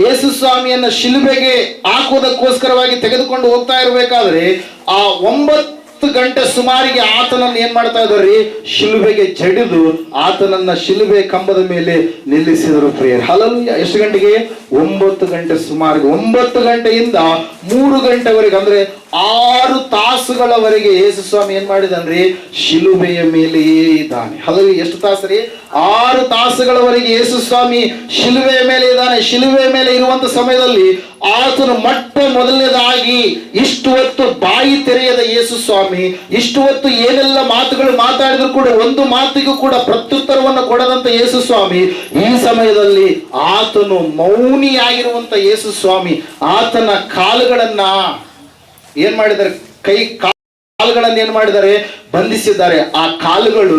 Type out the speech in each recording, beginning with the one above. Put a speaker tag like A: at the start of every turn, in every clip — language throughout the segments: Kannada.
A: ಯೇಸು ಸ್ವಾಮಿಯನ್ನ ಶಿಲುಬೆಗೆ ಹಾಕುವುದಕ್ಕೋಸ್ಕರವಾಗಿ ತೆಗೆದುಕೊಂಡು ಹೋಗ್ತಾ ಇರಬೇಕಾದ್ರೆ ಆ ಒಂಬತ್ತು ಗಂಟೆ ಸುಮಾರಿಗೆ ಆತನನ್ನು ಏನ್ ಮಾಡ್ತಾ ಇದ್ರಿ ಶಿಲುಬೆಗೆ ಜಡಿದು ಆತನನ್ನ ಶಿಲುಬೆ ಕಂಬದ ಮೇಲೆ ನಿಲ್ಲಿಸಿದರು ಪ್ರೇಯರ್. ಹಲಲು ಎಷ್ಟು ಗಂಟೆಗೆ? ಒಂಬತ್ತು ಗಂಟೆ ಸುಮಾರಿಗೆ. ಒಂಬತ್ತು ಗಂಟೆಯಿಂದ ಮೂರು ಗಂಟೆವರೆಗೆ ಅಂದ್ರೆ ಆರು ತಾಸುಗಳವರೆಗೆ ಯೇಸು ಸ್ವಾಮಿ ಏನ್ ಮಾಡಿದನ್ರಿ? ಶಿಲುಬೆಯ ಮೇಲೆಯೇ ಇದ್ದಾನೆ ಹಲವು ಎಷ್ಟು ತಾಸು ರೀ ಆರು ತಾಸುಗಳವರೆಗೆ ಯೇಸು ಸ್ವಾಮಿ ಶಿಲುಬೆಯ ಮೇಲೆ ಇದ್ದಾನೆ. ಶಿಲುಬೆಯ ಮೇಲೆ ಇರುವಂತ ಸಮಯದಲ್ಲಿ ಆತನು ಮೊಟ್ಟ ಮೊದಲನೇದಾಗಿ ಇಷ್ಟು ಹೊತ್ತು ಬಾಯಿ ತೆರೆಯದ ಯೇಸು ಸ್ವಾಮಿ, ಇಷ್ಟು ಹೊತ್ತು ಏನೆಲ್ಲ ಮಾತುಗಳು ಮಾತಾಡಿದ್ರು ಕೂಡ, ಒಂದು ಮಾತಿಗೂ ಕೂಡ ಪ್ರತ್ಯುತ್ತರವನ್ನು ಕೊಡದಂತ ಯೇಸು ಸ್ವಾಮಿ, ಈ ಸಮಯದಲ್ಲಿ ಆತನು ಮೌನಿಯಾಗಿರುವಂತ ಯೇಸು ಸ್ವಾಮಿ, ಆತನ ಕಾಲುಗಳನ್ನ ಏನ್ ಮಾಡಿದ್ದಾರೆ? ಕೈ ಕಾಲುಗಳನ್ನು ಏನ್ ಮಾಡಿದ್ದಾರೆ? ಬಂಧಿಸಿದ್ದಾರೆ. ಆ ಕಾಲುಗಳು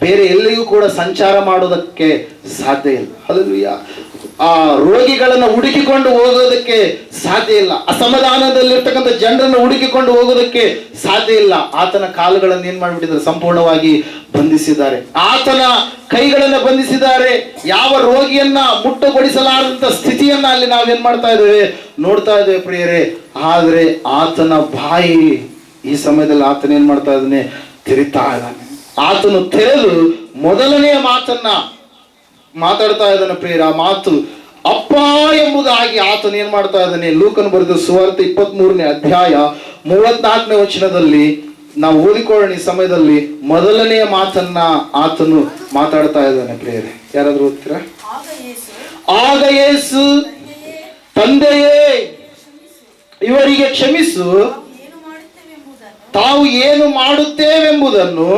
A: ಬೇರೆ ಎಲ್ಲಿಗೂ ಕೂಡ ಸಂಚಾರ ಮಾಡೋದಕ್ಕೆ ಸಾಧ್ಯ ಇಲ್ಲ. ಹಲಲುಯ್ಯ ಆ ರೋಗಿಗಳನ್ನು ಹುಡುಕಿಕೊಂಡು ಹೋಗೋದಕ್ಕೆ ಸಾಧ್ಯ ಇಲ್ಲ. ಅಸಮಾಧಾನದಲ್ಲಿರ್ತಕ್ಕಂಥ ಜನರನ್ನು ಹುಡುಕಿಕೊಂಡು ಹೋಗೋದಕ್ಕೆ ಸಾಧ್ಯ ಇಲ್ಲ. ಆತನ ಕಾಲುಗಳನ್ನು ಏನ್ ಮಾಡಿಬಿಟ್ಟಿದ್ದಾರೆ? ಸಂಪೂರ್ಣವಾಗಿ ಬಂಧಿಸಿದ್ದಾರೆ. ಆತನ ಕೈಗಳನ್ನ ಬಂಧಿಸಿದ್ದಾರೆ. ಯಾವ ರೋಗಿಯನ್ನ ಮುಟ್ಟುಗೊಳಿಸಲಾರದಂತ ಸ್ಥಿತಿಯನ್ನ ಅಲ್ಲಿ ನಾವೇನ್ ಮಾಡ್ತಾ ಇದ್ದೇವೆ? ನೋಡ್ತಾ ಇದ್ದೇವೆ ಪ್ರಿಯರೇ. ಆದ್ರೆ ಆತನ ಬಾಯಿ ಈ ಸಮಯದಲ್ಲಿ ಆತನ ಏನ್ ಮಾಡ್ತಾ ಇದ್ದಾನೆ? ತೆರಿತಾ ಇದ್ದಾನೆ. ಆತನು ತೆರೆದು ಮೊದಲನೆಯ ಮಾತನ್ನ ಮಾತಾಡ್ತಾ ಇದ್ದಾನೆ ಪ್ರಿಯರ ಮಾತು, ಅಪ್ಪ ಎಂಬುದಾಗಿ ಆತನು ಏನ್ ಮಾಡ್ತಾ ಇದ್ದಾನೆ? ಲೂಕನ್ ಬರೆದ ಸುವಾರ್ತೆ ಇಪ್ಪತ್ತ್ ಮೂರನೇ ಅಧ್ಯಾಯ ಮೂವತ್ನಾಲ್ಕನೇ ವಚನದಲ್ಲಿ ನಾವು ಓದಿಕೊಳ್ಳೋಣ ಈ ಸಮಯದಲ್ಲಿ ಮೊದಲನೆಯ ಮಾತನ್ನ ಆತನು ಮಾತಾಡ್ತಾ ಇದ್ದಾನೆ ಪ್ರಿಯರೇ. ಯಾರಾದ್ರೂ ಓದ್ತೀರಾ?
B: ಆಗ ಯೇಸು ತಂದೆಯೇ,
A: ಇವರಿಗೆ ಕ್ಷಮಿಸು. ತಾವು ಏನು
B: ಮಾಡುತ್ತೇವೆಂಬುದನ್ನು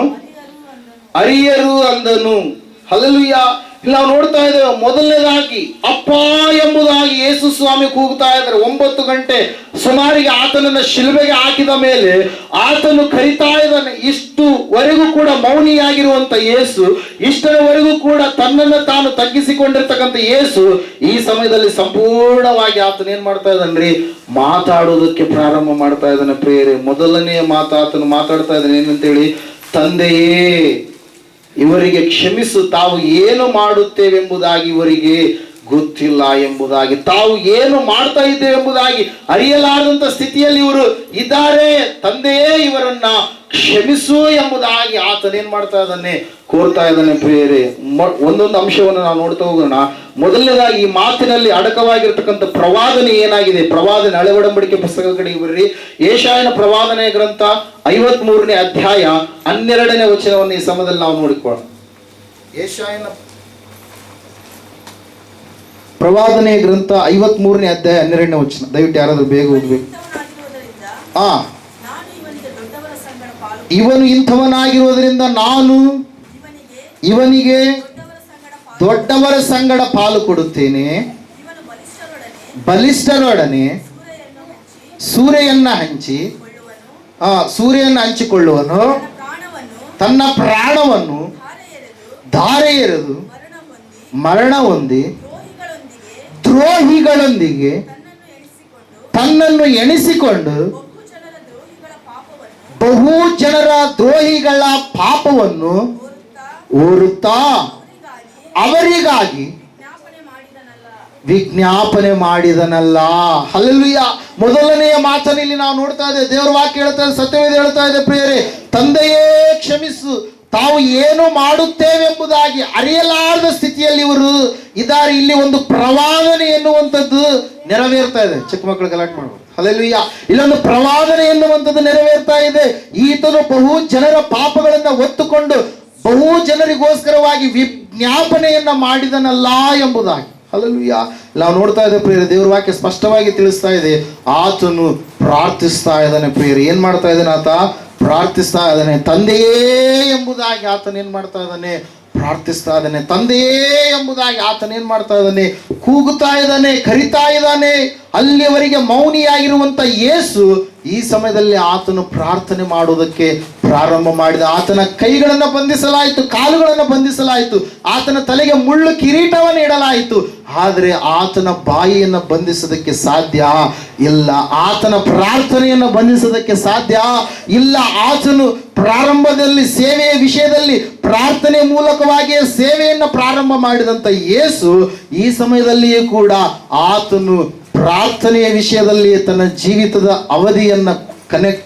B: ಅರಿಯರು ಅಂದನು.
A: ಹಲಲುಯ್ಯ ನಾವು ನೋಡ್ತಾ ಇದ್ದೇವೆ, ಮೊದಲನೇದಾಗಿ ಅಪ್ಪ ಎಂಬುದಾಗಿ ಯೇಸು ಸ್ವಾಮಿ ಕೂಗ್ತಾ ಇದ್ದಾರೆ. ಒಂಬತ್ತು ಗಂಟೆ ಸುಮಾರಿಗೆ ಆತನನ್ನ ಶಿಲ್ಬೆಗೆ ಹಾಕಿದ ಮೇಲೆ ಆತನು ಕರಿತಾ ಇದ್ದಾನೆ, ಇಷ್ಟುವರೆಗೂ ಕೂಡ ಮೌನಿಯಾಗಿರುವಂತ ಯೇಸು, ಇಷ್ಟರವರೆಗೂ ಕೂಡ ತನ್ನನ್ನು ತಾನು ತಗ್ಗಿಸಿಕೊಂಡಿರ್ತಕ್ಕಂಥ ಯೇಸು, ಈ ಸಮಯದಲ್ಲಿ ಸಂಪೂರ್ಣವಾಗಿ ಆತನ ಏನ್ ಮಾಡ್ತಾ ಇದ್ದಾನ್ರಿ? ಮಾತಾಡೋದಕ್ಕೆ ಪ್ರಾರಂಭ ಮಾಡ್ತಾ ಇದ್ದಾನೆ. ಪ್ರೇರೆ ಮೊದಲನೆಯ ಮಾತು ಆತನು ಮಾತಾಡ್ತಾ ಇದ್ದಾನೆ. ಏನಂತೇಳಿ, ತಂದೆಯೇ ಇವರಿಗೆ ಕ್ಷಮಿಸು ತಾವು ಏನು ಮಾಡುತ್ತೇವೆಂಬುದಾಗಿ ಇವರಿಗೆ ಗೊತ್ತಿಲ್ಲ ಎಂಬುದಾಗಿ ತಾವು ಏನು ಮಾಡ್ತಾ ಇದ್ದೇವೆ ಎಂಬುದಾಗಿ ಅರಿಯಲಾರದಂತ ಸ್ಥಿತಿಯಲ್ಲಿ ಇವರು ಇದ್ದಾರೆ. ತಂದೆಯೇ ಇವರನ್ನ ಕ್ಷಮಿಸು ಎಂಬುದಾಗಿ ಆತನೇನ್ ಮಾಡ್ತಾ ಇದ್ದಾನೆ? ಕೋರ್ತಾ ಇದ್ದಾನೆ ಪ್ರಿಯರೇ. ಒಂದೊಂದು ಅಂಶವನ್ನು ನಾವು ನೋಡ್ತಾ ಹೋಗೋಣ. ಮೊದಲನೇದಾಗಿ ಈ ಮಾತಿನಲ್ಲಿ ಅಡಕವಾಗಿರ್ತಕ್ಕಂಥ ಪ್ರವಾದನೆ ಏನಾಗಿದೆ? ಪ್ರವಾದನೆ ಹಳೆ ಒಡಂಬಡಿಕೆ ಪುಸ್ತಕದ ಕಡೆಗೆ ಬರ್ರಿ. ಏಷಾಯನ ಪ್ರವಾದನೆ ಗ್ರಂಥ ಐವತ್ ಮೂರನೇ ಅಧ್ಯಾಯ ಹನ್ನೆರಡನೇ ವಚನವನ್ನು ಈ ಸಮಯದಲ್ಲಿ ನಾವು ನೋಡಿಕೊಳ್ಳೋಣ. ಏಷಾಯನ ಪ್ರವಾದನೆ ಗ್ರಂಥ ಐವತ್ ಮೂರನೇ ಅಧ್ಯಾಯ ಹನ್ನೆರಡನೇ ವಚನ. ದಯವಿಟ್ಟು ಯಾರಾದರೂ ಬೇಗ ಓದ್ಬೇಕು. ಆ. ಇವನು ಇಂಥವನಾಗಿರುವುದರಿಂದ ನಾನು
B: ಇವನಿಗೆ ದೊಡ್ಡವರ ಸಂಗಡ ಪಾಲು
A: ಕೊಡುತ್ತೇನೆ.
B: ಬಲಿಷ್ಠರೊಡನೆ ಸೂರ್ಯನ್ನ ಹಂಚಿ,
A: ಆ, ಸೂರ್ಯನ್ನ ಹಂಚಿಕೊಳ್ಳುವನು.
B: ತನ್ನ ಪ್ರಾಣವನ್ನು ಧಾರೆ ಎರೆದು ಮರಣ ಹೊಂದಿ ದ್ರೋಹಿಗಳೊಂದಿಗೆ ತನ್ನನ್ನು ಎಣಿಸಿಕೊಂಡು ಬಹು ಜನರ ದ್ರೋಹಿಗಳ ಪಾಪವನ್ನು ಓರುತ್ತಾ ಅವರಿಗಾಗಿ
A: ವಿಜ್ಞಾಪನೆ ಮಾಡಿದನಲ್ಲ. ಅಲ್ಲಿಯ ಮೊದಲನೆಯ ಮಾತನಲ್ಲಿ ನಾವು ನೋಡ್ತಾ ಇದ್ದೇವೆ. ದೇವರ ವಾಕ್ಯ ಹೇಳ್ತಾ ಇದೆ, ಸತ್ಯವೇದ ಹೇಳ್ತಾ ಇದೆ, ಪ್ರಿಯರೇ. ತಂದೆಯೇ ಕ್ಷಮಿಸು. ತಾವು ಏನು ಮಾಡುತ್ತೇವೆಂಬುದಾಗಿ ಅರಿಯಲಾರದ ಸ್ಥಿತಿಯಲ್ಲಿ ಇವರು ಇದಾರೆ ಇಲ್ಲಿ ಒಂದು ಪ್ರವಾದನೆ ಎನ್ನುವಂಥದ್ದು ನೆರವೇರ್ತಾ ಇದೆ. ಚಿಕ್ಕ ಮಕ್ಕಳು ಗಲಾಟೆ ಮಾಡಬಹುದು ಹಲಲುಯ್ಯ ಇಲ್ಲೊಂದು ಪ್ರವಾದನೆ ಎನ್ನುವಂಥದ್ದು ನೆರವೇರ್ತಾ ಇದೆ. ಈತನು ಬಹು ಜನರ ಪಾಪಗಳನ್ನ ಒತ್ತುಕೊಂಡು ಬಹು ಜನರಿಗೋಸ್ಕರವಾಗಿ ವಿಜ್ಞಾಪನೆಯನ್ನ ಮಾಡಿದನಲ್ಲ ಎಂಬುದಾಗಿ. ಹಲಲುಯ್ಯ ನಾವು ನೋಡ್ತಾ ಇದ್ದೇವೆ ಪ್ರಿಯರೇ, ದೇವ್ರ ವಾಕ್ಯ ಸ್ಪಷ್ಟವಾಗಿ ತಿಳಿಸ್ತಾ ಇದೆ. ಆತನು ಪ್ರಾರ್ಥಿಸ್ತಾ ಇದ್ದಾನೆ ಪ್ರಿಯರು. ಏನ್ ಮಾಡ್ತಾ ಇದ್ದಾನೆ ಆತ? ಪ್ರಾರ್ಥಿಸ್ತಾ ಇದ್ದಾನೆ. ತಂದೆಯೇ ಎಂಬುದಾಗಿ ಆತನ ಏನ್ ಮಾಡ್ತಾ ಇದ್ದಾನೆ? ಪ್ರಾರ್ಥಿಸ್ತಾ ಇದ್ದಾನೆ. ತಂದೆಯೇ ಎಂಬುದಾಗಿ ಆತನ ಏನ್ ಮಾಡ್ತಾ ಇದ್ದಾನೆ? ಕೂಗುತ್ತಾ ಇದ್ದಾನೆ, ಕರಿತಾ ಇದ್ದಾನೆ. ಅಲ್ಲಿಯವರೆಗೆ ಮೌನಿಯಾಗಿರುವಂತ ಯೇಸು ಈ ಸಮಯದಲ್ಲಿ ಆತನು ಪ್ರಾರ್ಥನೆ ಮಾಡುವುದಕ್ಕೆ ಪ್ರಾರಂಭ ಮಾಡಿದ. ಆತನ ಕೈಗಳನ್ನು ಬಂಧಿಸಲಾಯಿತು, ಕಾಲುಗಳನ್ನು ಬಂಧಿಸಲಾಯಿತು. ಆತನ ತಲೆಗೆ ಮುಳ್ಳು ಕಿರೀಟವನ್ನು ಇಡಲಾಯಿತು. ಆದರೆ ಆತನ ಬಾಯಿಯನ್ನು ಬಂಧಿಸೋದಕ್ಕೆ ಸಾಧ್ಯ ಇಲ್ಲ. ಆತನ ಪ್ರಾರ್ಥನೆಯನ್ನು ಬಂಧಿಸೋದಕ್ಕೆ ಸಾಧ್ಯ ಇಲ್ಲ. ಆತನು ಪ್ರಾರಂಭದಲ್ಲಿ, ಸೇವೆಯ ವಿಷಯದಲ್ಲಿ, ಪ್ರಾರ್ಥನೆ ಮೂಲಕವಾಗಿಯೇ ಸೇವೆಯನ್ನು ಪ್ರಾರಂಭ ಮಾಡಿದಂಥ ಯೇಸು ಈ ಸಮಯದಲ್ಲಿಯೇ ಕೂಡ ಆತನು ಪ್ರಾರ್ಥನೆಯ ವಿಷಯದಲ್ಲಿ ತನ್ನ ಜೀವಿತದ ಅವಧಿಯನ್ನು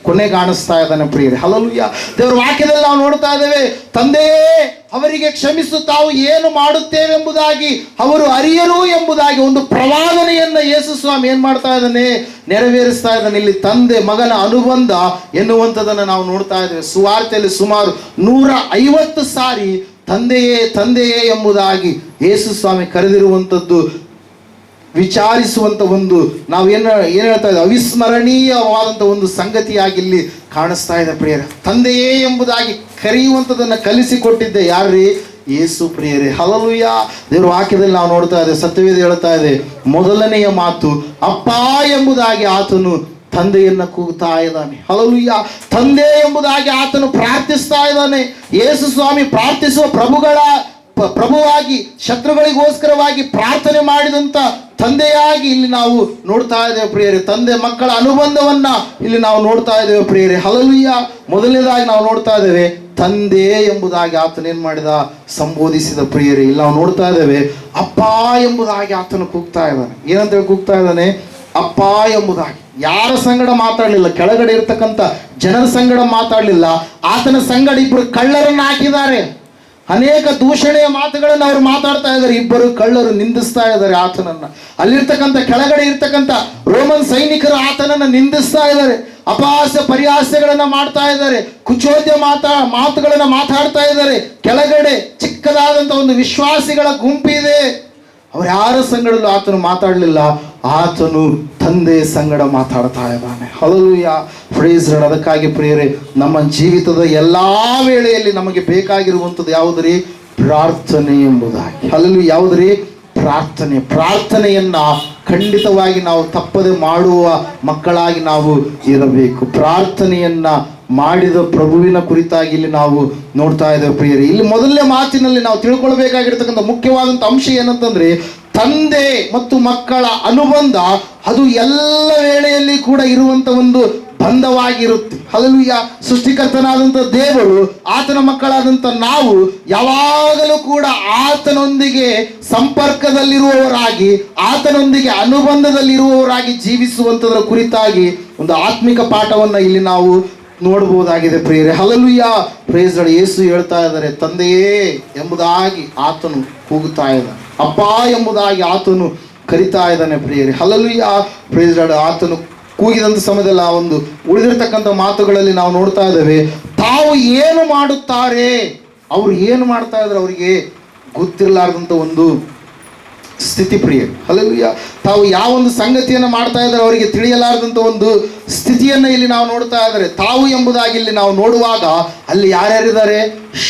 A: ಕನೆ ಕಾಣಿಸ್ತಾ ಇದ್ದಾನೆ ಪ್ರಿಯರೇ. ಹಲಲುಯ್ಯ ದೇವರ ವಾಕ್ಯದಲ್ಲಿ ನಾವು ನೋಡ್ತಾ ಇದ್ದೇವೆ ತಂದೆಯೇ ಅವರಿಗೆ ಕ್ಷಮಿಸು, ತಾವು ಏನು ಮಾಡುತ್ತೇವೆಂಬುದಾಗಿ ಅವರು ಅರಿಯರು ಎಂಬುದಾಗಿ ಒಂದು ಪ್ರವಾದನೆಯನ್ನ ಯೇಸು ಸ್ವಾಮಿ ಏನ್ ಮಾಡ್ತಾ ಇದ್ದಾನೆ? ನೆರವೇರಿಸ್ತಾ ಇದ್ದಾನೆ. ಇಲ್ಲಿ ತಂದೆ, ಮಗನ ಅನುಬಂಧ ಎನ್ನುವಂಥದ್ದನ್ನು ನಾವು ನೋಡ್ತಾ ಇದ್ದೇವೆ. ಸುವಾರ್ತೆಯಲ್ಲಿ ಸುಮಾರು ನೂರ ಐವತ್ತು ಸಾರಿ ತಂದೆಯೇ ತಂದೆಯೇ ಎಂಬುದಾಗಿ ಯೇಸು ಸ್ವಾಮಿ ಕರೆದಿರುವಂಥದ್ದು ವಿಚಾರಿಸುವಂತ ಒಂದು ನಾವು ಏನು ಹೇಳ್ತಾ ಇದ್ದೇವೆ ಅವಿಸ್ಮರಣೀಯವಾದಂಥ ಒಂದು ಸಂಗತಿಯಾಗಿ ಇಲ್ಲಿ ಕಾಣಿಸ್ತಾ ಇದೆ ಪ್ರಿಯರ. ತಂದೆಯೇ ಎಂಬುದಾಗಿ ಕರೆಯುವಂಥದ್ದನ್ನು ಕಲಿಸಿಕೊಟ್ಟಿದ್ದೆ ಯಾರ್ರೀ? ಯೇಸು ಪ್ರಿಯರೇ. ಹಲಲುಯ್ಯ ದೇವ್ರ ವಾಕ್ಯದಲ್ಲಿ ನಾವು ನೋಡ್ತಾ ಇದ್ದೇವೆ, ಸತ್ಯವೇದ ಹೇಳ್ತಾ ಇದೆ, ಮೊದಲನೆಯ ಮಾತು, ಅಪ್ಪ ಎಂಬುದಾಗಿ ಆತನು ತಂದೆಯನ್ನ ಕೂಗ್ತಾ ಇದ್ದಾನೆ. ಹಲಲುಯ್ಯ ತಂದೆ ಎಂಬುದಾಗಿ ಆತನು ಪ್ರಾರ್ಥಿಸ್ತಾ ಇದ್ದಾನೆ. ಯೇಸು ಸ್ವಾಮಿ ಪ್ರಾರ್ಥಿಸುವ ಪ್ರಭುಗಳ ಪ್ರಭುವಾಗಿ, ಶತ್ರುಗಳಿಗೋಸ್ಕರವಾಗಿ ಪ್ರಾರ್ಥನೆ ಮಾಡಿದಂತ ತಂದೆಯಾಗಿ ಇಲ್ಲಿ ನಾವು ನೋಡ್ತಾ ಇದ್ದೇವೆ ಪ್ರಿಯರೇ. ತಂದೆ ಮಕ್ಕಳ ಅನುಬಂಧವನ್ನ ಇಲ್ಲಿ ನಾವು ನೋಡ್ತಾ ಇದ್ದೇವೆ ಪ್ರಿಯರೇ. ಹಲಲುಯ್ಯ ಮೊದಲನೇದಾಗಿ ನಾವು ನೋಡ್ತಾ ಇದ್ದೇವೆ, ತಂದೆ ಎಂಬುದಾಗಿ ಆತನೇನು ಮಾಡಿದ? ಸಂಬೋಧಿಸಿದ ಪ್ರಿಯರೇ. ಇಲ್ಲಿ ನಾವು ನೋಡ್ತಾ ಇದ್ದೇವೆ, ಅಪ್ಪ ಎಂಬುದಾಗಿ ಆತನು ಕೂಗ್ತಾ ಇದ್ದಾನೆ. ಏನಂತ ಹೇಳಿ ಕೂಗ್ತಾ ಇದ್ದಾನೆ? ಅಪ್ಪ ಎಂಬುದಾಗಿ. ಯಾರ ಸಂಗಡ ಮಾತಾಡಲಿಲ್ಲ? ಕೆಳಗಡೆ ಇರ್ತಕ್ಕಂಥ ಜನರ ಸಂಗಡ ಮಾತಾಡಲಿಲ್ಲ. ಆತನ ಸಂಗಡ ಇಬ್ಬರು ಕಳ್ಳರನ್ನ ಹಾಕಿದ್ದಾರೆ. ಅನೇಕ ದೂಷಣೆಯ ಮಾತುಗಳನ್ನು ಅವರು ಮಾತಾಡ್ತಾ ಇದ್ದಾರೆ. ಇಬ್ಬರು ಕಳ್ಳರು ನಿಂದಿಸ್ತಾ ಇದ್ದಾರೆ ಆತನನ್ನ. ಅಲ್ಲಿರ್ತಕ್ಕಂಥ ಕೆಳಗಡೆ ಇರ್ತಕ್ಕಂಥ ರೋಮನ್ ಸೈನಿಕರು ಆತನನ್ನ ನಿಂದಿಸ್ತಾ ಇದ್ದಾರೆ. ಅಪಹಾಸ್ಯ ಪರಿಹಾಸ್ಯಗಳನ್ನ ಮಾಡ್ತಾ ಇದ್ದಾರೆ. ಕುಚೋದ್ಯ ಮಾತಾ, ಮಾತುಗಳನ್ನ ಮಾತಾಡ್ತಾ ಇದ್ದಾರೆ. ಕೆಳಗಡೆ ಚಿಕ್ಕದಾದಂಥ ಒಂದು ವಿಶ್ವಾಸಿಗಳ ಗುಂಪಿದೆ. ಅವ್ರು ಯಾರ ಸಂಗಡಲ್ಲೂ ಆತನು ಮಾತಾಡಲಿಲ್ಲ. ಆತನು ತಂದೆ ಸಂಗಡ ಮಾತಾಡ್ತಾ ಇದ್ದಾನೆ. ಹಲಲುಯ್ಯ ಫ್ರೇಸ್ ಅದಕ್ಕಾಗಿ ಪ್ರಿಯರೇ, ನಮ್ಮ ಜೀವಿತದ ಎಲ್ಲಾ ವೇಳೆಯಲ್ಲಿ ನಮಗೆ ಬೇಕಾಗಿರುವಂಥದ್ದು ಯಾವುದ್ರಿ? ಪ್ರಾರ್ಥನೆ ಎಂಬುದಾಗಿ. ಹಲಲು ಯಾವುದ್ರಿ? ಪ್ರಾರ್ಥನೆ. ಪ್ರಾರ್ಥನೆಯನ್ನ ಖಂಡಿತವಾಗಿ ನಾವು ತಪ್ಪದೆ ಮಾಡುವ ಮಕ್ಕಳಾಗಿ ನಾವು ಇರಬೇಕು. ಪ್ರಾರ್ಥನೆಯನ್ನ ಮಾಡಿದ ಪ್ರಭುವಿನ ಕುರಿತಾಗಿ ಇಲ್ಲಿ ನಾವು ನೋಡ್ತಾ ಇದ್ದೇವೆ ಪ್ರಿಯರಿ. ಇಲ್ಲಿ ಮೊದಲನೇ ಮಾತಿನಲ್ಲಿ ನಾವು ತಿಳ್ಕೊಳ್ಬೇಕಾಗಿರ್ತಕ್ಕಂಥ ಮುಖ್ಯವಾದಂಥ ಅಂಶ ಏನಂತಂದ್ರೆ ತಂದೆ ಮತ್ತು ಮಕ್ಕಳ ಅನುಬಂಧ ಅದು ಎಲ್ಲ ವೇಳೆಯಲ್ಲಿ ಕೂಡ ಇರುವಂತ ಒಂದು ಬಂಧವಾಗಿರುತ್ತೆ. ಹಲಲುಯ್ಯ ಸೃಷ್ಟಿಕರ್ತನಾದಂಥ ದೇವರು, ಆತನ ಮಕ್ಕಳಾದಂಥ ನಾವು ಯಾವಾಗಲೂ ಕೂಡ ಆತನೊಂದಿಗೆ ಸಂಪರ್ಕದಲ್ಲಿರುವವರಾಗಿ, ಆತನೊಂದಿಗೆ ಅನುಬಂಧದಲ್ಲಿರುವವರಾಗಿ ಜೀವಿಸುವಂಥದ್ರ ಕುರಿತಾಗಿ ಒಂದು ಆತ್ಮಿಕ ಪಾಠವನ್ನ ಇಲ್ಲಿ ನಾವು ನೋಡಬಹುದಾಗಿದೆ ಪ್ರಿಯರೇ. ಹಲಲುಯ್ಯ ಪ್ರೇಸ್ ಯೇಸು ಹೇಳ್ತಾ ಇದ್ದಾರೆ, ತಂದೆಯೇ ಎಂಬುದಾಗಿ ಆತನು ಕೂಗುತ್ತಾ ಇದ್ದಾನೆ. ಅಪ್ಪ ಎಂಬುದಾಗಿ ಆತನು ಕರಿತಾ ಇದ್ದಾನೆ ಪ್ರಿಯರೇ. ಆ ಪ್ರೇಸ್ ಆತನು ಕೂಗಿದಂಥ ಸಮಯದಲ್ಲಿ ಆ ಒಂದು ಉಳಿದಿರ್ತಕ್ಕಂಥ ಮಾತುಗಳಲ್ಲಿ ನಾವು ನೋಡ್ತಾ ಇದ್ದೇವೆ, ತಾವು ಏನು ಮಾಡುತ್ತಾರೆ? ಅವರು ಏನು ಮಾಡ್ತಾ ಇದ್ದಾರೆ ಅವರಿಗೆ ಗೊತ್ತಿರಲಾರ್ದಂಥ ಒಂದು ಸ್ಥಿತಿ ಪ್ರಿಯ ಹಲಲುಯ್ಯ ತಾವು ಯಾವ ಒಂದು ಸಂಗತಿಯನ್ನು ಮಾಡ್ತಾ ಇದ್ದಾರೆ ಅವರಿಗೆ ತಿಳಿಯಲಾರದಂಥ ಒಂದು ಸ್ಥಿತಿಯನ್ನು ಇಲ್ಲಿ ನಾವು ನೋಡ್ತಾ ಇದ್ದಾರೆ ತಾವು ಎಂಬುದಾಗಿ ಇಲ್ಲಿ ನಾವು ನೋಡುವಾಗ ಅಲ್ಲಿ ಯಾರ್ಯಾರಿದ್ದಾರೆ?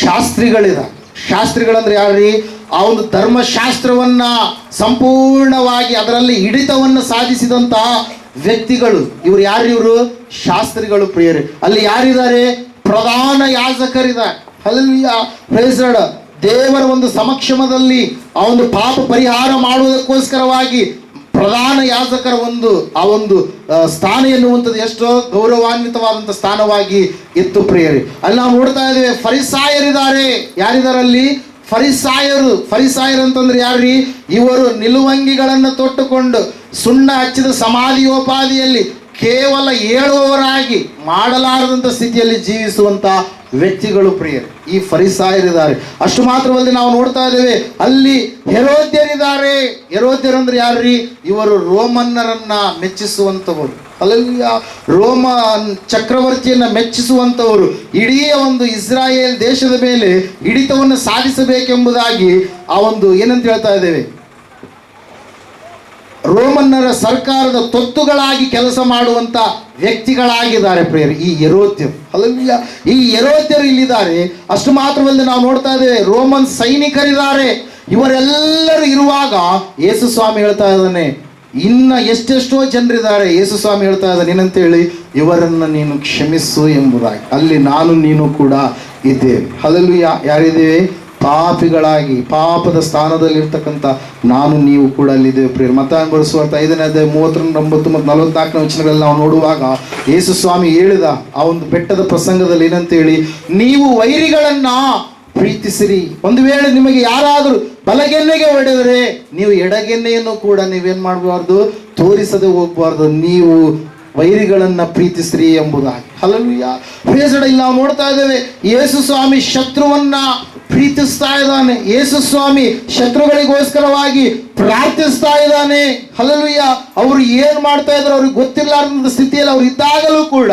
A: ಶಾಸ್ತ್ರಿಗಳಿದ್ದಾರೆ. ಶಾಸ್ತ್ರಿಗಳಂದ್ರೆ ಯಾರ್ರಿ? ಆ ಒಂದು ಧರ್ಮಶಾಸ್ತ್ರವನ್ನ ಸಂಪೂರ್ಣವಾಗಿ ಅದರಲ್ಲಿ ಹಿಡಿತವನ್ನು ಸಾಧಿಸಿದಂತ ವ್ಯಕ್ತಿಗಳು. ಇವ್ರು ಯಾರು ಇವರು? ಶಾಸ್ತ್ರಿಗಳು ಪ್ರಿಯರೇ. ಅಲ್ಲಿ ಯಾರಿದ್ದಾರೆ? ಪ್ರಧಾನ ಯಾಜಕರಿದ್ದಾರೆ. ದೇವರ ಒಂದು ಸಮಕ್ಷಮದಲ್ಲಿ ಆ ಒಂದು ಪಾಪ ಪರಿಹಾರ ಮಾಡುವುದಕ್ಕೋಸ್ಕರವಾಗಿ ಪ್ರಧಾನ ಯಾಜಕರ ಒಂದು, ಆ ಒಂದು ಸ್ಥಾನ ಎನ್ನುವಂಥದ್ದು ಎಷ್ಟೋ ಗೌರವಾನ್ವಿತವಾದಂಥ ಸ್ಥಾನವಾಗಿ ಇತ್ತು ಪ್ರಿಯರಿ. ಅಲ್ಲಿ ನಾವು ನೋಡ್ತಾ ಇದ್ದೇವೆ, ಫರಿಸಾಯರಿದ್ದಾರೆ. ಯಾರಿದಾರಲ್ಲಿ? ಫರಿಸಾಯರು. ಫರಿಸಾಯರು ಅಂತಂದ್ರೆ ಯಾರ್ರಿ? ಇವರು ನಿಲುವಂಗಿಗಳನ್ನು ತೊಟ್ಟುಕೊಂಡು ಸುಣ್ಣ ಹಚ್ಚಿದ ಸಮಾಧಿಯೋಪಾದಿಯಲ್ಲಿ ಕೇವಲ ಹೇಳುವವರಾಗಿ ಮಾಡಲಾರದಂಥ ಸ್ಥಿತಿಯಲ್ಲಿ ಜೀವಿಸುವಂತ ವ್ಯಕ್ತಿಗಳು ಪ್ರಿಯರು, ಈ ಫರಿಸಾಯರಿದ್ದಾರೆ. ಅಷ್ಟು ಮಾತ್ರವಲ್ಲದೆ ನಾವು ನೋಡ್ತಾ ಇದ್ದೇವೆ, ಅಲ್ಲಿ ಹೆರೋದ್ಯರಿದ್ದಾರೆ. ಹೆರೋದ್ಯರು ಅಂದ್ರೆ ಯಾರ್ರಿ? ಇವರು ರೋಮನ್ನರನ್ನ ಮೆಚ್ಚಿಸುವಂತವರು ಅಲ್ಲಿಯ ರೋಮ ಚಕ್ರವರ್ತಿಯನ್ನ ಮೆಚ್ಚಿಸುವಂತವರು ಇಡೀ ಒಂದು ಇಸ್ರಾಯೇಲ್ ದೇಶದ ಮೇಲೆ ಹಿಡಿತವನ್ನು ಸಾಧಿಸಬೇಕೆಂಬುದಾಗಿ ಆ ಒಂದು ಏನಂತ ಹೇಳ್ತಾ ಇದ್ದೇವೆ? ರೋಮನ್ನರ ಸರ್ಕಾರದ ತೊತ್ತುಗಳಾಗಿ ಕೆಲಸ ಮಾಡುವಂತ ವ್ಯಕ್ತಿಗಳಾಗಿದ್ದಾರೆ ಪ್ರೇಯರ್, ಈ ಯರೋದ್ಯರು ಅಲ್ಲ ಈ ಯರೋದ್ಯರು ಇಲ್ಲಿದ್ದಾರೆ. ಅಷ್ಟು ಮಾತ್ರವಲ್ಲದೆ ನಾವು ನೋಡ್ತಾ ಇದ್ದೇವೆ, ರೋಮನ್ ಸೈನಿಕರಿದ್ದಾರೆ. ಇವರೆಲ್ಲರೂ ಇರುವಾಗ ಯೇಸು ಸ್ವಾಮಿ ಹೇಳ್ತಾ ಇದ್ದಾನೆ, ಇನ್ನ ಎಷ್ಟೆಷ್ಟೋ ಜನರಿದ್ದಾರೆ. ಯೇಸು ಸ್ವಾಮಿ ಹೇಳ್ತಾ ಇದ್ದಾನೆ, ಏನಂತೇಳಿ? ಇವರನ್ನ ನೀನು ಕ್ಷಮಿಸು ಎಂಬುದಾಗಿ. ಅಲ್ಲಿ ನಾನು, ನೀನು ಕೂಡ ಇದ್ದೇವೆ. ಅದಲ್ಲೂ ಯಾರಿದ್ದೇವೆ? ಪಾಪಿಗಳಾಗಿ, ಪಾಪದ ಸ್ಥಾನದಲ್ಲಿ ಇರ್ತಕ್ಕಂಥ ನಾನು, ನೀವು ಕೂಡ ಅಲ್ಲಿದ್ದೇವೆ ಪ್ರಿಯರು. ಮತ ಬರೆಸುವಂತ ಐದನೇ ಅಧ್ಯಾಯ ಮೂವತ್ತರಿಂದ ಒಂಬತ್ತು ಮತ್ತು ನಲವತ್ನಾಲ್ಕನೇ ವಚನಗಳಲ್ಲಿ ನಾವು ನೋಡುವಾಗ ಯೇಸು ಸ್ವಾಮಿ ಹೇಳಿದ ಆ ಒಂದು ಬೆಟ್ಟದ ಪ್ರಸಂಗದಲ್ಲಿ ಏನಂತ ಹೇಳಿ, ನೀವು ವೈರಿಗಳನ್ನ ಪ್ರೀತಿಸಿರಿ. ಒಂದು ವೇಳೆ ನಿಮಗೆ ಯಾರಾದರೂ ಬಲಗೆನ್ನೆಗೆ ಹೊಡೆದರೆ, ನೀವು ಎಡಗೆನ್ನೆಯನ್ನು ಕೂಡ ನೀವೇನು ಮಾಡಬಾರ್ದು? ತೋರಿಸದೆ ಹೋಗಬಾರ್ದು. ನೀವು ವೈರಿಗಳನ್ನ ಪ್ರೀತಿಸ್ರಿ ಎಂಬುದಾಗಿ. ಹಲಲುಯ್ಯ ಬೇಸಡ ಇಲ್ಲಿ, ನಾವು ನೋಡ್ತಾ ಇದ್ದೇವೆ, ಯೇಸು ಸ್ವಾಮಿ ಶತ್ರುವನ್ನ ಪ್ರೀತಿಸ್ತಾ ಇದ್ದಾನೆ. ಯೇಸು ಸ್ವಾಮಿ ಶತ್ರುಗಳಿಗೋಸ್ಕರವಾಗಿ ಪ್ರಾರ್ಥಿಸ್ತಾ ಇದ್ದಾನೆ. ಹಲಲುಯ್ಯ ಅವರು ಏನ್ ಮಾಡ್ತಾ ಇದ್ರು ಅವ್ರಿಗೆ ಗೊತ್ತಿರ್ಲಾರ್ದ ಸ್ಥಿತಿಯಲ್ಲಿ ಅವ್ರು ಇದ್ದಾಗಲೂ ಕೂಡ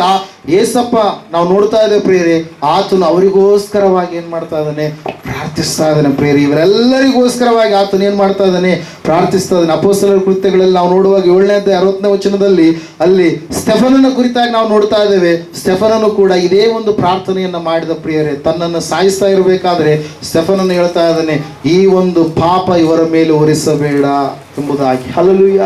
A: ಏಸಪ್ಪ, ನಾವು ನೋಡ್ತಾ ಇದ್ದೇವೆ ಪ್ರಿಯರೇ, ಆತನು ಅವರಿಗೋಸ್ಕರವಾಗಿ ಏನು ಮಾಡ್ತಾ ಇದ್ದಾನೆ? ಪ್ರಾರ್ಥಿಸ್ತಾ ಇದ್ದಾನೆ ಪ್ರೇರಿ ಇವರೆಲ್ಲರಿಗೋಸ್ಕರವಾಗಿ ಆತನು ಏನು ಮಾಡ್ತಾ ಇದ್ದಾನೆ? ಪ್ರಾರ್ಥಿಸ್ತಾ ಇದ್ದಾನೆ. ಅಪೋಸ್ತಲರ ಕೃತ್ಯಗಳಲ್ಲಿ ನಾವು ನೋಡುವಾಗ ಏಳನೇ ಅರವತ್ತನೇ ವಚನದಲ್ಲಿ ಅಲ್ಲಿ ಸ್ಟೆಫನನ ಕುರಿತಾಗಿ ನಾವು ನೋಡ್ತಾ ಇದ್ದೇವೆ. ಸ್ಟೆಫನನು ಕೂಡ ಇದೇ ಒಂದು ಪ್ರಾರ್ಥನೆಯನ್ನು ಮಾಡಿದ ಪ್ರಿಯರೇ, ತನ್ನನ್ನು ಸಾಯಿಸ್ತಾ ಇರಬೇಕಾದ್ರೆ ಸ್ಟೆಫನನ್ನು ಹೇಳ್ತಾ ಇದ್ದಾನೆ, ಈ ಒಂದು ಪಾಪ ಇವರ ಮೇಲೆ ಹೊರಿಸಬೇಡ ಎಂಬುದಾಗಿ. ಹಲಲುಯ್ಯ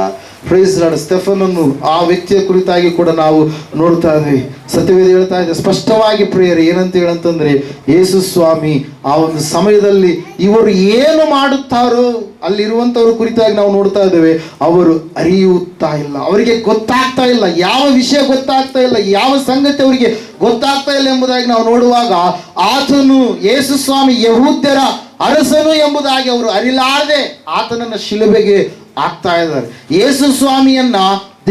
A: ಪ್ರೈಸ್ ಸ್ಟೆಫನ್ ಸ್ಟೆಫನನ್ನು ಆ ವ್ಯಕ್ತಿಯ ಕುರಿತಾಗಿ ಕೂಡ ನಾವು ನೋಡ್ತಾ ಇದ್ವಿ. ಸತ್ಯವೇದ ಹೇಳ್ತಾ ಇದೆ, ಸ್ಪಷ್ಟವಾಗಿ ಪ್ರಿಯರು, ಏನಂತ ಹೇಳಂತಂದ್ರೆ, ಯೇಸು ಸ್ವಾಮಿ ಆ ಒಂದು ಸಮಯದಲ್ಲಿ ಇವರು ಏನು ಮಾಡುತ್ತಾರೋ ಅಲ್ಲಿರುವಂತವ್ರ ಕುರಿತಾಗಿ ನಾವು ನೋಡ್ತಾ ಇದ್ದೇವೆ. ಅವರು ಅರಿಯುತ್ತಾ ಇಲ್ಲ. ಅವರಿಗೆ ಗೊತ್ತಾಗ್ತಾ ಇಲ್ಲ. ಯಾವ ವಿಷಯ ಗೊತ್ತಾಗ್ತಾ ಇಲ್ಲ. ಯಾವ ಸಂಗತಿ ಅವರಿಗೆ ಗೊತ್ತಾಗ್ತಾ ಇಲ್ಲ ಎಂಬುದಾಗಿ ನಾವು ನೋಡುವಾಗ ಆತನು ಯೇಸು ಸ್ವಾಮಿ ಯಹೂದ್ಯರ ಅರಸನು ಎಂಬುದಾಗಿ ಅವರು ಅರಿಲಾರದೆ ಆತನನ್ನ ಶಿಲುಬೆಗೆ ಆಗ್ತಾ ಇದ್ದಾರೆ. ಯೇಸು ಸ್ವಾಮಿಯನ್ನ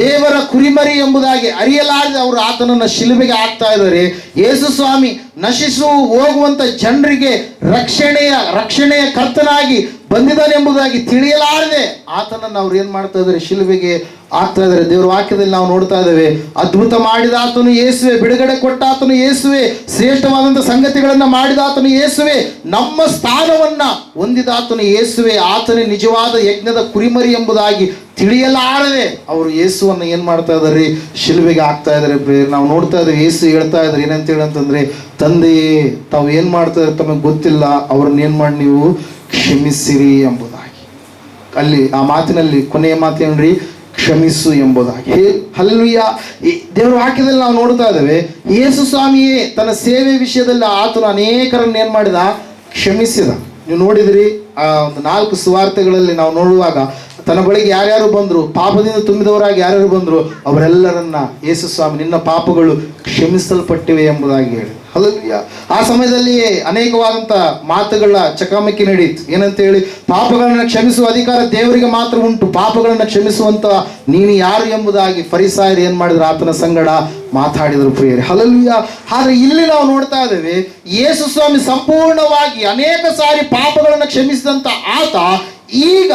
A: ದೇವರ ಕುರಿಮರಿ ಎಂಬುದಾಗಿ ಅರಿಯಲಾರದೆ ಅವರು ಆತನನ್ನ ಶಿಲುಬೆಗೆ ಆಗ್ತಾ ಇದ್ದಾರೆ. ಯೇಸು ಸ್ವಾಮಿ ನಶಿಸು ಹೋಗುವಂತ ಜನರಿಗೆ ರಕ್ಷಣೆಯ ರಕ್ಷಣೆಯ ಕರ್ತನಾಗಿ ಬಂದಿದ್ದಾನೆ ಎಂಬುದಾಗಿ ತಿಳಿಯಲಾರದೆ ಆತನನ್ನು ಅವ್ರು ಏನು ಮಾಡ್ತಾ ಇದ್ದಾರೆ? ಶಿಲುಬೆಗೆ ಆಗ್ತಾ ಇದ್ದಾರೆ. ದೇವರ ವಾಕ್ಯದಲ್ಲಿ ನಾವು ನೋಡ್ತಾ ಇದ್ದೇವೆ. ಅದ್ಭುತ ಮಾಡಿದ ಆತನು ಯೇಸುವೆ, ಬಿಡುಗಡೆ ಕೊಟ್ಟ ಆತನು ಯೇಸುವೆ ಶ್ರೇಷ್ಠವಾದಂಥ ಸಂಗತಿಗಳನ್ನು ಮಾಡಿದ ಆತನು ಯೇಸುವೆ, ನಮ್ಮ ಸ್ಥಾನವನ್ನ ಹೊಂದಿದ ಆತನು ಯೇಸುವೆ, ಆತನೇ ನಿಜವಾದ ಯಜ್ಞದ ಕುರಿಮರಿ ಎಂಬುದಾಗಿ ತಿಳಿಯಲಾರದೆ ಅವರು ಯೇಸುವನ್ನ ಏನು ಮಾಡ್ತಾ ಇದ್ದಾರೆ? ಶಿಲುಬೆಗೆ ಆಗ್ತಾ ಇದ್ದಾರೆ. ನಾವು ನೋಡ್ತಾ ಇದ್ದೇವೆ. ಯೇಸು ಹೇಳ್ತಾ ಇದ್ದಾರೆ ಏನಂತ ಹೇಳಂತಂದ್ರೆ ತಂದೆಯೇ, ತಾವು ಏನು ಮಾಡ್ತಾ ಇದ್ದಾರೆ ತಮಗೆ ಗೊತ್ತಿಲ್ಲ. ಅವ್ರನ್ನ ಏನು ಮಾಡಿ ನೀವು? ಕ್ಷಮಿಸಿರಿ ಎಂಬುದಾಗಿ. ಅಲ್ಲಿ ಆ ಮಾತಿನಲ್ಲಿ ಕೊನೆಯ ಮಾತೇನ್ರಿ ಕ್ಷಮಿಸು ಎಂಬುದಾಗಿ. ಹಲ್ವಿಯ ದೇವರ ವಾಕ್ಯದಲ್ಲಿ ನಾವು ನೋಡ್ತಾ ಇದ್ದೇವೆ. ಯೇಸು ಸ್ವಾಮಿಯೇ, ತನ್ನ ಸೇವೆ ವಿಷಯದಲ್ಲಿ ಆತನು ಅನೇಕರನ್ನ ಏನ್ ಮಾಡಿದ? ಕ್ಷಮಿಸಿದ. ನೀವು ನೋಡಿದ್ರಿ, ಆ ಒಂದು ನಾಲ್ಕು ಸುವಾರ್ತೆಗಳಲ್ಲಿ ನಾವು ನೋಡುವಾಗ ತನ್ನ ಬಳಿಗೆ ಯಾರ್ಯಾರು ಬಂದರು, ಪಾಪದಿಂದ ತುಂಬಿದವರಾಗಿ ಯಾರ್ಯಾರು ಬಂದರು, ಅವರೆಲ್ಲರನ್ನ ಯೇಸು ಸ್ವಾಮಿ, ನಿನ್ನ ಪಾಪಗಳು ಕ್ಷಮಿಸಲ್ಪಟ್ಟಿವೆ ಎಂಬುದಾಗಿ ಹೇಳಿ. ಹಲಲ್ಯ ಆ ಸಮಯದಲ್ಲಿ ಅನೇಕವಾದಂತ ಮಾತುಗಳ ಚಕಮಕಿ ನಡೀತು ಏನಂತ ಹೇಳಿ ಪಾಪಗಳನ್ನ ಕ್ಷಮಿಸುವ ಅಧಿಕಾರ ದೇವರಿಗೆ ಮಾತ್ರ ಉಂಟು. ಪಾಪಗಳನ್ನ ಕ್ಷಮಿಸುವಂತ ನೀನು ಯಾರು ಎಂಬುದಾಗಿ ಫರಿಸಾಯರು ಏನ್ ಮಾಡಿದ್ರು? ಆತನ ಸಂಗಡ ಮಾತಾಡಿದರು ಪ್ರಿಯರಿ. ಹಲಲ್ಯ ಆದ್ರೆ ಇಲ್ಲಿ ನಾವು ನೋಡ್ತಾ ಇದ್ದೇವೆ, ಯೇಸು ಸ್ವಾಮಿ ಸಂಪೂರ್ಣವಾಗಿ ಅನೇಕ ಸಾರಿ ಪಾಪಗಳನ್ನ ಕ್ಷಮಿಸಿದಂತ ಆತ ಈಗ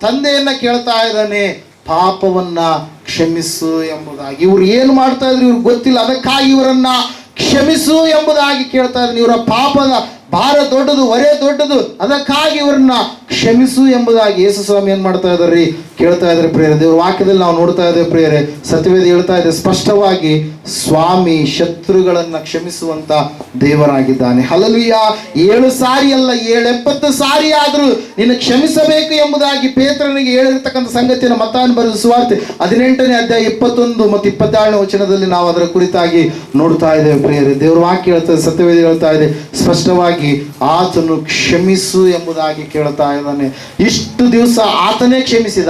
A: ತಂದೆಯನ್ನ ಕೇಳ್ತಾ ಇದ್ದಾನೆ, ಪಾಪವನ್ನ ಕ್ಷಮಿಸು ಎಂಬುದಾಗಿ. ಇವ್ರು ಏನು ಮಾಡ್ತಾ ಇದ್ರು? ಇವ್ರಿಗೆ ಗೊತ್ತಿಲ್ಲ. ಅದಕ್ಕಾಗಿ ಇವರನ್ನ ಕ್ಷಮಿಸು ಎಂಬುದಾಗಿ ಕೇಳ್ತಾ ಇದ್ದೀನಿ ಇವರ ಪಾಪದ ಭಾರ ದೊಡ್ಡದು ಹೊರೆ ದೊಡ್ಡದು, ಅದಕ್ಕಾಗಿ ಇವ್ರನ್ನ ಕ್ಷಮಿಸು ಎಂಬುದಾಗಿ ಯೇಸು ಸ್ವಾಮಿ ಏನ್ ಮಾಡ್ತಾ ಇದಾರೆ ಕೇಳ್ತಾ ಇದ್ದಾರೆ ಪ್ರಿಯರೇ, ದೇವ್ರ ವಾಕ್ಯದಲ್ಲಿ ನಾವು ನೋಡ್ತಾ ಇದ್ದೇವೆ ಪ್ರಿಯರೇ. ಸತ್ಯವೇದ ಹೇಳ್ತಾ ಇದೆ, ಸ್ಪಷ್ಟವಾಗಿ ಸ್ವಾಮಿ ಶತ್ರುಗಳನ್ನ ಕ್ಷಮಿಸುವಂತ ದೇವರಾಗಿದ್ದಾನೆ. ಹಲಲುಯ್ಯ ಏಳು ಸಾರಿ ಅಲ್ಲ ಏಳೆಪ್ಪತ್ತು ಸಾರಿ ಆದರೂ ನಿನ್ನ ಕ್ಷಮಿಸಬೇಕು ಎಂಬುದಾಗಿ ಪೇತ್ರನಿಗೆ ಹೇಳಿರ್ತಕ್ಕಂಥ ಸಂಗತಿಯನ್ನು ಮತಾನ್ ಬರೆದ ಸುವಾರ್ತೆ ಹದಿನೆಂಟನೇ ಅಧ್ಯಾಯ ಇಪ್ಪತ್ತೊಂದು ಮತ್ತು ಇಪ್ಪತ್ತಾರನೇ ವಚನದಲ್ಲಿ ನಾವು ಅದರ ಕುರಿತಾಗಿ ನೋಡ್ತಾ ಇದ್ದೇವೆ ಪ್ರಿಯರೇ. ದೇವ್ರ ವಾಕ್ಯ ಹೇಳ್ತದೆ ಸತ್ಯವೇದ ಹೇಳ್ತಾ ಇದೆ, ಸ್ಪಷ್ಟವಾಗಿ ಆತನು ಕ್ಷಮಿಸು ಎಂಬುದಾಗಿ ಕೇಳ್ತಾ ಇದ್ದಾನೆ. ಇಷ್ಟು ದಿವಸ ಆತನೇ ಕ್ಷಮಿಸಿದ,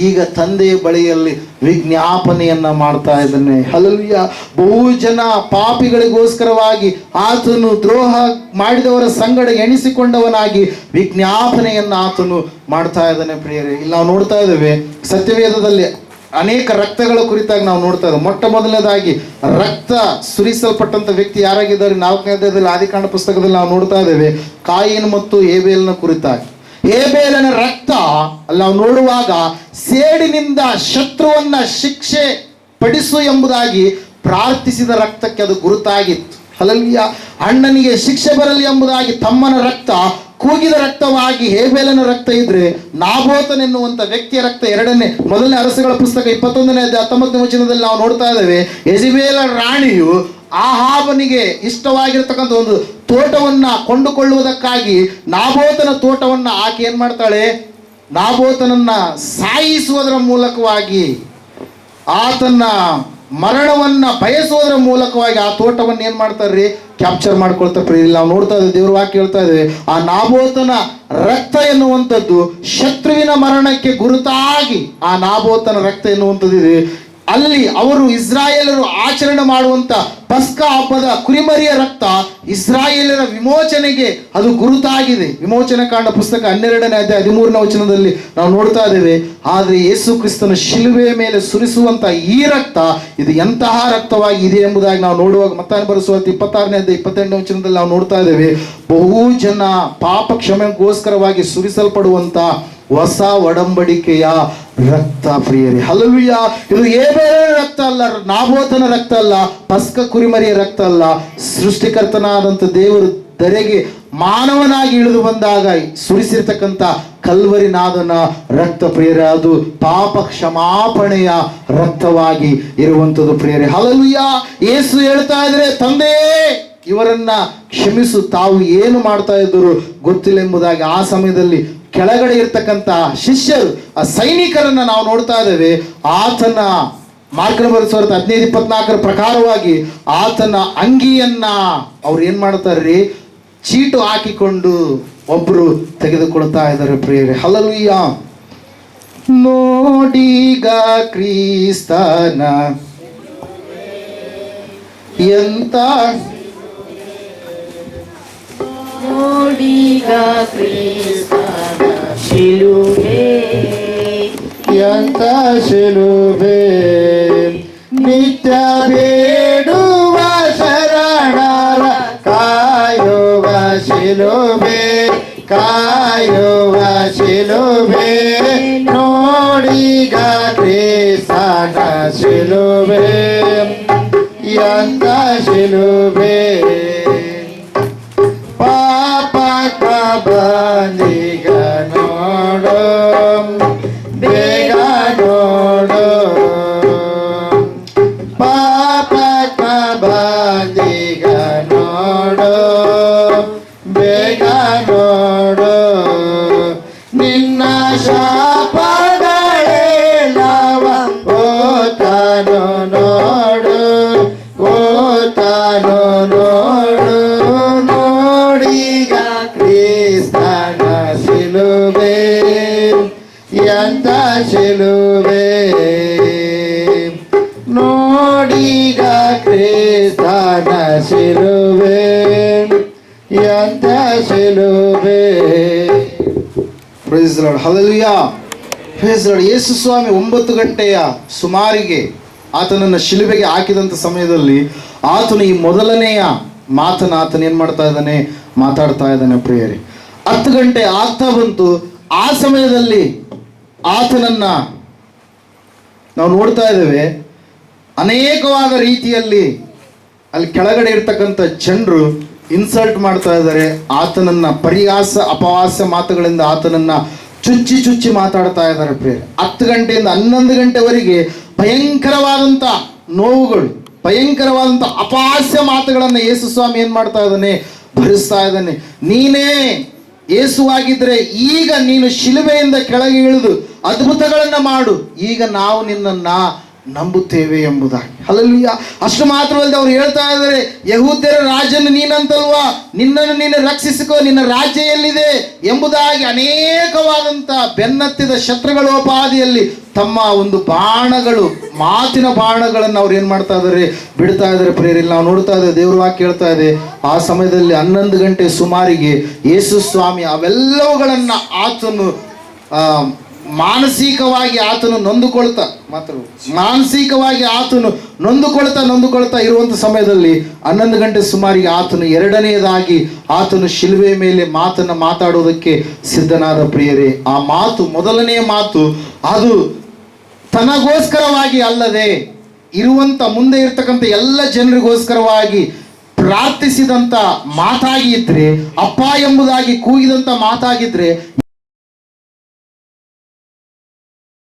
A: ಈಗ ತಂದೆಯ ಬಳಿಯಲ್ಲಿ ವಿಜ್ಞಾಪನೆಯನ್ನ ಮಾಡ್ತಾ ಇದ್ದಾನೆ. ಹಲವಿಯ ಬಹು ಜನ ಪಾಪಿಗಳಿಗೋಸ್ಕರವಾಗಿ ಆತನು ದ್ರೋಹ ಮಾಡಿದವರ ಸಂಗಡ ಎಣಿಸಿಕೊಂಡವನಾಗಿ ವಿಜ್ಞಾಪನೆಯನ್ನ ಆತನು ಮಾಡ್ತಾ ಇದ್ದಾನೆ ಪ್ರಿಯರೇ. ಇಲ್ಲಿ ನಾವು ನೋಡ್ತಾ ಇದ್ದೇವೆ, ಸತ್ಯವೇದದಲ್ಲಿ ಅನೇಕ ರಕ್ತಗಳ ಕುರಿತಾಗಿ ನಾವು ನೋಡ್ತಾ ಇದ್ದೇವೆ. ಮೊಟ್ಟ ಮೊದಲನೇದಾಗಿ ರಕ್ತ ಸುರಿಸಲ್ಪಟ್ಟಂತ ವ್ಯಕ್ತಿ ಯಾರಾಗಿದ್ದಾರೆ? ನಾಲ್ಕನೇ ಅಧ್ಯಾಯದಲ್ಲಿ ಆದಿಕಾಂಡ ಪುಸ್ತಕದಲ್ಲಿ ನಾವು ನೋಡ್ತಾ ಇದ್ದೇವೆ. ಕಾಯಿನ್ ಮತ್ತು ಏಬೇಲ್ನ ಕುರಿತಾಗಿ. ಏಬೇಲನ ರಕ್ತ ಅಲ್ಲಿ ನಾವು ನೋಡುವಾಗ ಸೇಡಿನಿಂದ ಶತ್ರುವನ್ನ ಶಿಕ್ಷೆ ಪಡಿಸು ಎಂಬುದಾಗಿ ಪ್ರಾರ್ಥಿಸಿದ ರಕ್ತಕ್ಕೆ ಅದು ಗುರುತಾಗಿತ್ತು. ಅಲ್ಲಿಯ ಅಣ್ಣನಿಗೆ ಶಿಕ್ಷೆ ಬರಲಿ ಎಂಬುದಾಗಿ ತಮ್ಮನ ರಕ್ತ ಕೂಗಿದ ರಕ್ತವಾಗಿ ಹೇಬೇಲನ ರಕ್ತ ಇದ್ರೆ ನಾಬೋತನೆನ್ನುವಂತ ವ್ಯಕ್ತಿಯ ರಕ್ತ ಎರಡನೇ, ಮೊದಲನೇ ಅರಸುಗಳ ಪುಸ್ತಕ ಇಪ್ಪತ್ತೊಂದನೇ ಹತ್ತೊಂಬತ್ತನೇ ವಚನದಲ್ಲಿ ನಾವು ನೋಡ್ತಾ ಇದ್ದೇವೆ, ಯಜಿಬೇಲ ರಾಣಿಯು ಆಹಾಬನಿಗೆ ಇಷ್ಟವಾಗಿರ್ತಕ್ಕಂಥ ಒಂದು ತೋಟವನ್ನ ಕೊಂಡುಕೊಳ್ಳುವುದಕ್ಕಾಗಿ ನಾಭೋತನ ತೋಟವನ್ನ ಆಕೆ ಏನ್ ಮಾಡ್ತಾಳೆ? ನಾಭೋತನನ್ನ ಸಾಯಿಸುವುದರ ಮೂಲಕವಾಗಿ ಆತನ್ನ ಮರಣವನ್ನ ಬಯಸೋದ್ರ ಮೂಲಕವಾಗಿ ಆ ತೋಟವನ್ನು ಏನ್ ಮಾಡ್ತಾರ್ರಿ? ಕ್ಯಾಪ್ಚರ್ ಮಾಡ್ಕೊಳ್ತಾ ಇಲ್ಲಿ ನಾವು ನೋಡ್ತಾ ಇದ್ದೇವೆ, ದೇವ್ರ ವಾಕ್ಯ ಹೇಳ್ತಾ ಆ ನಾಬೋತನ ರಕ್ತ ಎನ್ನುವಂಥದ್ದು ಶತ್ರುವಿನ ಮರಣಕ್ಕೆ ಗುರುತಾಗಿ ಆ ನಾಬೋತನ ರಕ್ತ ಎನ್ನುವಂಥದ್ದು ಇದೆ. ಅಲ್ಲಿ ಅವರು ಇಸ್ರಾಯೇಲರು ಆಚರಣೆ ಮಾಡುವಂತ ಪಸ್ಕ ಹಬ್ಬದ ಕುರಿಮರಿಯ ರಕ್ತ ಇಸ್ರಾಯೇಲರ ವಿಮೋಚನೆಗೆ ಅದು ಗುರುತಾಗಿದೆ. ವಿಮೋಚನೆ ಕಾಂಡ ಪುಸ್ತಕ ಹನ್ನೆರಡನೇ ಅಧ್ಯಾಯ ಹದಿಮೂರನೇ ವಚನದಲ್ಲಿ ನಾವು ನೋಡ್ತಾ ಇದ್ದೇವೆ, ಆದರೆ ಯೇಸು ಕ್ರಿಸ್ತನ ಶಿಲುವೆಯ ಮೇಲೆ ಸುರಿಸುವಂತ ಈ ರಕ್ತ, ಇದು ಎಂತಹ ರಕ್ತವಾಗಿ ಇದೆ ಎಂಬುದಾಗಿ ನಾವು ನೋಡುವಾಗ ಮತ್ತಾನೆ ಬರೆಸುವ ಇಪ್ಪತ್ತಾರನೇ ಅಧ್ಯಾಯ ಇಪ್ಪತ್ತೆಂಟನೇ ವಚನದಲ್ಲಿ ನಾವು ನೋಡ್ತಾ ಇದ್ದೇವೆ, ಬಹು ಜನ ಪಾಪ ಕ್ಷಮೆಗೋಸ್ಕರವಾಗಿ ಸುರಿಸಲ್ಪಡುವಂತ ಹೊಸ ಒಡಂಬಡಿಕೆಯ ರಕ್ತ ಪ್ರಿಯರಿ ಹಲವಿಯ ಇದು ಏಬೇರ ರಕ್ತ ಅಲ್ಲ ನಾಭೋತನ ರಕ್ತ ಅಲ್ಲ, ಪಸ್ಕ ಕುರಿಮರಿಯ ರಕ್ತ ಅಲ್ಲ. ಸೃಷ್ಟಿಕರ್ತನಾದಂಥ ದೇವರು ದರೆಗೆ ಮಾನವನಾಗಿ ಇಳಿದು ಬಂದಾಗ ಸುರಿಸಿರ್ತಕ್ಕಂಥ ಕಲ್ವರಿ ನಾದನ ರಕ್ತ ಪ್ರಿಯರೇ, ಅದು ಪಾಪ ಕ್ಷಮಾಪಣೆಯ ರಕ್ತವಾಗಿ ಇರುವಂಥದ್ದು ಪ್ರಿಯರೇ. ಹಲಲುಯ್ಯ ಏಸು ಹೇಳ್ತಾ ಇದ್ರೆ ತಂದೆಯೇ ಇವರನ್ನ ಕ್ಷಮಿಸು. ತಾವು ಏನು ಮಾಡ್ತಾ ಇದ್ದರು ಗೊತ್ತಿಲ್ಲ ಎಂಬುದಾಗಿ ಆ ಸಮಯದಲ್ಲಿ ಕೆಳಗಡೆ ಇರ್ತಕ್ಕಂಥ ಶಿಷ್ಯರು, ಆ ಸೈನಿಕರನ್ನ ನಾವು ನೋಡ್ತಾ ಇದ್ದೇವೆ. ಆತನ ಮಾರ್ಕನ ಸಾವಿರದ ಹದಿನೈದು ಇಪ್ಪತ್ನಾಲ್ಕರ ಪ್ರಕಾರವಾಗಿ ಆತನ ಅಂಗಿಯನ್ನ ಅವ್ರು ಏನ್ ಮಾಡ್ತಾರ್ರಿ? ಚೀಟು ಹಾಕಿಕೊಂಡು ಒಬ್ರು ತೆಗೆದುಕೊಳ್ತಾ ಇದ್ದಾರೆ ಪ್ರಿಯರೇ. ಹಲಲುಯ್ಯ ನೋಡಿಗ ಕ್ರಿಸ್ತನ ಎಂತ
C: ನೋಡೀಗ ಕ್ರಿಸ್ತನ ಶಿಲುಬೆ
A: ಎಂತ ಶಿಲುಬೆ ನಿತ್ಯ ಬೇಡುವ ಶರಣರ ಕಾಯುವ ಶಿಲುಬೆ ಕಾಯುವ ಶಿಲುಬೆ ನೋಡೀಗ ಕ್ರಿಸ್ತನ ಶಿಲುಬೆ ಎಂತ ಶಿಲುಬೆ ಬಂದಿಗ ನೋಡು ಬೇಗ ನೋಡು ಪಾಪ ಬಂದಿಗ ನೋಡು ಬೇಗ ನೋಡು praise lord praise Yesu Swami ಒಂಬತ್ತು ಗಂಟೆಯ ಸುಮಾರಿಗೆ ಆತನನ್ನು ಶಿಲುಬೆಗೆ ಹಾಕಿದಂಥ ಸಮಯದಲ್ಲಿ ಆತನು ಈ ಮೊದಲನೆಯ ಮಾತನ ಆತನ ಏನು ಮಾಡ್ತಾ ಇದ್ದಾನೆ? ಮಾತಾಡ್ತಾ ಇದ್ದಾನೆ ಪ್ರಿಯರೇ. ಹತ್ತು ಗಂಟೆ ಆಗ್ತಾ ಬಂತು. ಆ ಸಮಯದಲ್ಲಿ ಆತನನ್ನ ನಾವು ನೋಡ್ತಾ ಇದ್ದೇವೆ. ಅನೇಕವಾದ ರೀತಿಯಲ್ಲಿ ಅಲ್ಲಿ ಕೆಳಗಡೆ ಇರ್ತಕ್ಕಂಥ ಜನರು ಇನ್ಸಲ್ಟ್ ಮಾಡ್ತಾ ಇದ್ದಾರೆ. ಆತನನ್ನ ಪರಿಹಾಸ ಅಪಹಾಸ್ಯ ಮಾತುಗಳಿಂದ ಆತನನ್ನ ಚುಚ್ಚಿ ಚುಚ್ಚಿ ಮಾತಾಡ್ತಾ ಇದ್ದಾರೆ ಪ್ರಿಯ ಹತ್ತು ಗಂಟೆಯಿಂದ ಹನ್ನೊಂದು ಗಂಟೆವರೆಗೆ ಭಯಂಕರವಾದಂಥ ನೋವುಗಳು ಭಯಂಕರವಾದಂಥ ಅಪಹಾಸ್ಯ ಮಾತುಗಳನ್ನು ಯೇಸು ಸ್ವಾಮಿ ಏನ್ ಮಾಡ್ತಾ ಇದ್ದಾನೆ? ಭರಿಸ್ತಾ ಇದ್ದಾನೆ. ನೀನೇ ಯೇಸುವಾಗಿದ್ರೆ ಈಗ ನೀನು ಶಿಲುಬೆಯಿಂದ ಕೆಳಗೆ ಇಳಿದು ಅದ್ಭುತಗಳನ್ನ ಮಾಡು. ಈಗ ನಾವು ನಿನ್ನನ್ನ ನಂಬುತ್ತೇವೆ ಎಂಬುದಾಗಿ. ಅಲ್ಲಲ್ಲಿಯ ಅಷ್ಟು ಮಾತ್ರವಲ್ಲದೆ ಅವ್ರು ಹೇಳ್ತಾ ಇದ್ದಾರೆ, ಯಹೂದ್ಯರ ರಾಜನು ನೀನಂತಲ್ವಾ? ನಿನ್ನನ್ನು ನೀನು ರಕ್ಷಿಸಿಕೋ, ನಿನ್ನ ರಾಜ್ಯ ಎಲ್ಲಿದೆ ಎಂಬುದಾಗಿ ಅನೇಕವಾದಂಥ ಬೆನ್ನತ್ತಿದ ಶತ್ರುಗಳೋಪಾದಿಯಲ್ಲಿ ತಮ್ಮ ಒಂದು ಬಾಣಗಳು, ಮಾತಿನ ಬಾಣಗಳನ್ನು ಅವ್ರು ಏನು ಮಾಡ್ತಾ ಇದ್ದಾರೆ, ಬಿಡ್ತಾ ಇದ್ದಾರೆ ಪ್ರೇರಿಲ್ಲ ನಾವು ನೋಡ್ತಾ ಇದ್ದೇವೆ, ದೇವ್ರ ವಾಕ್ಯ ಹೇಳ್ತಾ ಇದೆ, ಆ ಸಮಯದಲ್ಲಿ ಹನ್ನೊಂದು ಗಂಟೆ ಸುಮಾರಿಗೆ ಯೇಸು ಸ್ವಾಮಿ ಅವೆಲ್ಲವುಗಳನ್ನು ಆತನು ಮಾನಸಿಕವಾಗಿ ಆತನು ನೊಂದುಕೊಳ್ತಾ, ಮಾತ್ರ ಮಾನಸಿಕವಾಗಿ ಆತನು ನೊಂದುಕೊಳ್ತಾ ನೊಂದುಕೊಳ್ತಾ ಇರುವಂಥ ಸಮಯದಲ್ಲಿ ಹನ್ನೊಂದು ಗಂಟೆ ಸುಮಾರಿಗೆ ಆತನು ಎರಡನೆಯದಾಗಿ ಆತನು ಶಿಲ್ವೆ ಮೇಲೆ ಮಾತನ್ನು ಮಾತಾಡೋದಕ್ಕೆ ಸಿದ್ಧನಾದ ಪ್ರಿಯರೇ, ಆ ಮಾತು ಮೊದಲನೆಯ ಮಾತು, ಅದು ತನಗೋಸ್ಕರವಾಗಿ ಅಲ್ಲದೆ ಇರುವಂತ ಮುಂದೆ ಇರ್ತಕ್ಕಂಥ ಎಲ್ಲ ಜನರಿಗೋಸ್ಕರವಾಗಿ ಪ್ರಾರ್ಥಿಸಿದಂತ ಮಾತಾಗಿ ಇದ್ರೆ, ಅಪ್ಪ ಎಂಬುದಾಗಿ ಕೂಗಿದಂತ ಮಾತಾಗಿದ್ರೆ